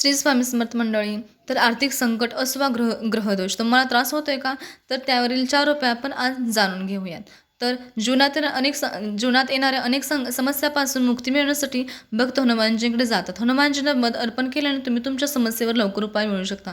श्री स्वामी समर्थ मंडळी तर आर्थिक संकट असवा ग्रह ग्रहदोष तुम्हाला त्रास होतोय का? तर त्यावरील चार उपाय आपण आज जाणून घेऊयात. तर जीवनातील अनेक स जीवनात येणाऱ्या अनेक सं समस्यापासून मुक्ती मिळवण्यासाठी भक्त हनुमानजींकडे जातात. हनुमानजींना मत अर्पण केल्याने तुम्ही तुमच्या समस्येवर लवकर उपाय मिळू शकता.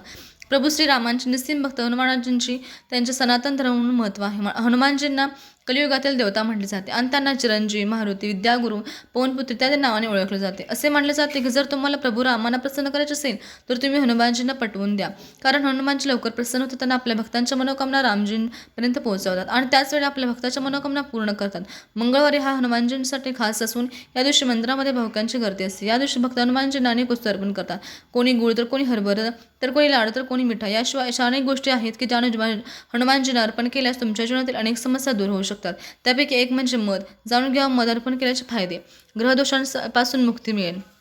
प्रभू श्री रामांची निस्सिम भक्त हनुमानजींची त्यांचे सनातन धर्म म्हणून महत्त्व आहे. हनुमानजींना कलियुगातील देवता म्हटले जाते. आणि त्यांना चिरंजीवी मारुती विद्यागुरू पवनपुत्री इत्यादी नावाने ओळखले जाते. असे मानले जाते की जर तुम्हाला प्रभू रामांना प्रसन्न करायचे असेल तर तुम्ही हनुमानजींना पटवून द्या. कारण हनुमानजी लवकर प्रसन्न होतात त्यांना आपल्या भक्तांच्या मनोकामना रामजींपर्यंत पोहोचवतात आणि त्याचवेळी आपल्या भक्ताच्या मनोकामना पूर्ण करतात. मंगळवारी हा हनुमानजींसाठी खास असून या दिवशी मंदिरामध्ये भावकांची गर्दी असते. या दिवशी भक्त हनुमानजींना अनेक वस्तू अर्पण करतात. कोणी गुळ तर कोणी हरभरं तर कोणी लाडू तर कोणी मिठाई. याशिवाय अशा अनेक गोष्टी आहेत की ज्याने हनुमान- हनुमानजींना अर्पण केल्यास तुमच्या जीवनातील अनेक समस्या दूर होऊ शकतात. त्यापैकी एक म्हणजे मध. जाणून घ्या मध अर्पण केल्याचे फायदे. ग्रहदोषांपासून मुक्ती मिळेल.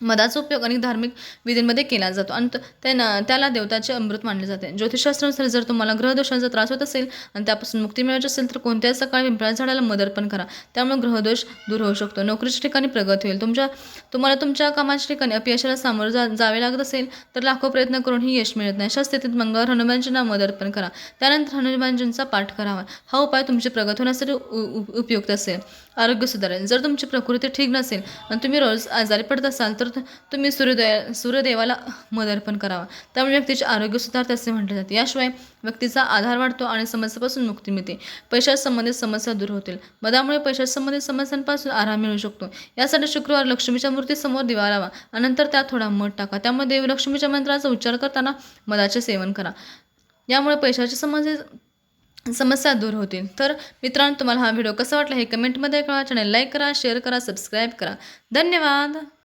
मधाचा उपयोग अनेक धार्मिक विधींमध्ये केला जातो. आणि त्यांना त्याला देवताचे अमृत मानले जाते. ज्योतिषशास्त्रानुसार जर तुम्हाला ग्रहदोषांचा त्रास होत असेल आणि त्यापासून मुक्ती मिळवायची असेल तर कोणत्याही सकाळी पिंपळा झाडाला मदर्पण करा. त्यामुळे ग्रहदोष दूर होऊ शकतो. नोकरीच्या ठिकाणी प्रगत होईल. तुमच्या तुम्हाला तुमच्या कामाच्या ठिकाणी अपयशाला सामोरं जा जावे लागत असेल तर लाखो प्रयत्न करूनही यश मिळत नाही. अशा स्थितीत मंगळवार हनुमानजींना मदर्पण करा. त्यानंतर हनुमानजींचा पाठ करावा. हा उपाय तुमची प्रगत होण्यासाठी उ- उपयुक्त असेल. आरोग्य सुधारेल. जर तुमची प्रकृती ठीक नसेल आणि तुम्ही रोज आजारी पडत असाल तर तुम्ही सूर्योदय सूर्यदेवाला मदर्पण करावा. त्यामुळे व्यक्तीचे आरोग्य सुधारते असे म्हटले जाते. याशिवाय व्यक्तीचा आधार वाढतो आणि समस्येपासून मुक्ती मिळते. पैशासंबंधित समस्या दूर होतील. मधामुळे पैशासंबंधित समस्यांपासून आराम मिळू शकतो. यासाठी शुक्रवार लक्ष्मीच्या मूर्तीसमोर दिवा लावा आणि नंतर त्यात थोडा मध टाका. त्यामुळे देवलक्ष्मीच्या मंत्राचा उच्चार करताना मधाचे सेवन करा. यामुळे पैशाच्या समस्या समस्या दूर होतील. तर मित्रांनो तुम्हाला हा व्हिडिओ कसा वाटला हे कमेंटमध्ये कळा चॅनल लाईक करा शेअर करा सबस्क्राईब करा. धन्यवाद!